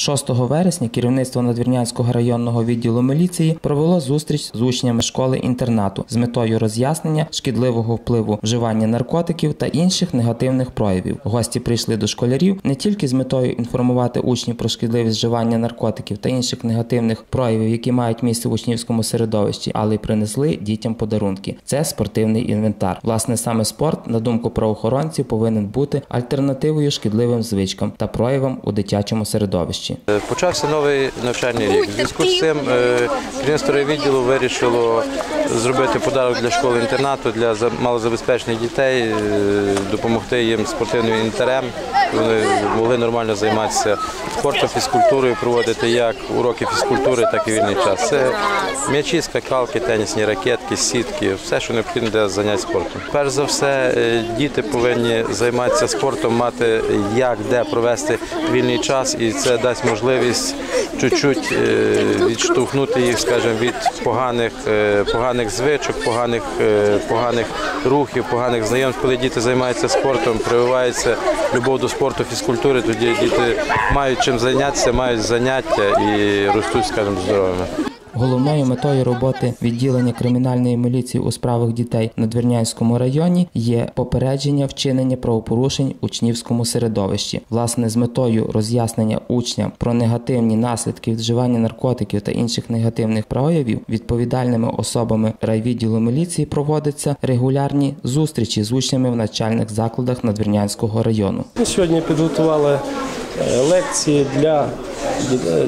6 вересня керівництво Надвірнянського районного відділу міліції провело зустріч з учнями школи-інтернату з метою роз'яснення шкідливого впливу вживання наркотиків та інших негативних проявів. Гості прийшли до школярів не тільки з метою інформувати учнів про шкідливість вживання наркотиків та інших негативних проявів, які мають місце в учнівському середовищі, але й принесли дітям подарунки. Це спортивний інвентар. Власне, саме спорт, на думку правоохоронців, повинен бути альтернативою шкідливим звичкам та проявам у дитячому середовищі. Е, Почався новий навчальний рік. В зв'язку з цим е, керівництво відділу вирішило зробити подарок для школи інтернату для за- малозабезпечених дітей, е, допомогти їм спортивним інвентарем. Вони могли нормально займатися спортом, фізкультурою, проводити як уроки фізкультури, так і вільний час. Це м'ячі, скакалки, тенісні ракетки, сітки, все, що необхідно для занять спортом. Перш за все, е, діти повинні займатися спортом, мати як де провести вільний час, і це дасть можливість чуть-чуть е, відштовхнути їх, скажімо, від поганих, е, поганих звичок, поганих, е, поганих рухів, поганих знайомств. Коли діти займаються спортом, прививається любов до спорту, фізкультури, тоді діти мають чим зайнятися, мають заняття і ростуть, скажімо, здоровими. Головною метою роботи відділення кримінальної міліції у справах дітей на Двірнянському районі є попередження вчинення правопорушень учнівському середовищі. Власне, з метою роз'яснення учням про негативні наслідки вживання наркотиків та інших негативних проявів відповідальними особами райвідділу міліції проводяться регулярні зустрічі з учнями в навчальних закладах Надвірнянського району. Сьогодні підготували лекції для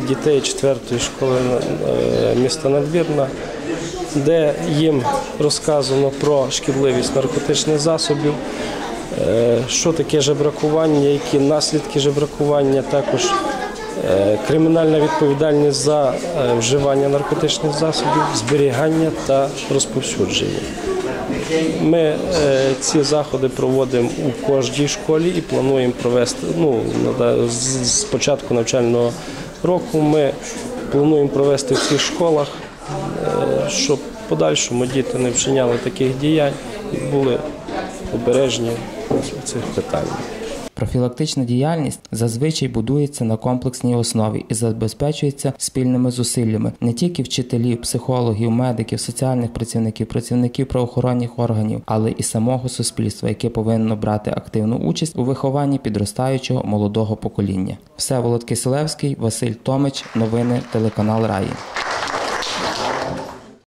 дітей 4 школи е, міста Надвірна, де їм розказано про шкідливість наркотичних засобів, е, що таке жебракування, які наслідки жебракування, також е, кримінальна відповідальність за е, вживання наркотичних засобів, зберігання та розповсюдження. Ми е, ці заходи проводимо у кожній школі і плануємо провести. Ну з, початку навчального року ми плануємо провести в цих школах, е, щоб в подальшому діти не вчиняли таких діянь і були обережні в цих питаннях. Профілактична діяльність зазвичай будується на комплексній основі і забезпечується спільними зусиллями не тільки вчителів, психологів, медиків, соціальних працівників, працівників правоохоронних органів, але і самого суспільства, яке повинно брати активну участь у вихованні підростаючого молодого покоління. Всеволод Киселевський, Василь Томич, новини телеканал Раї.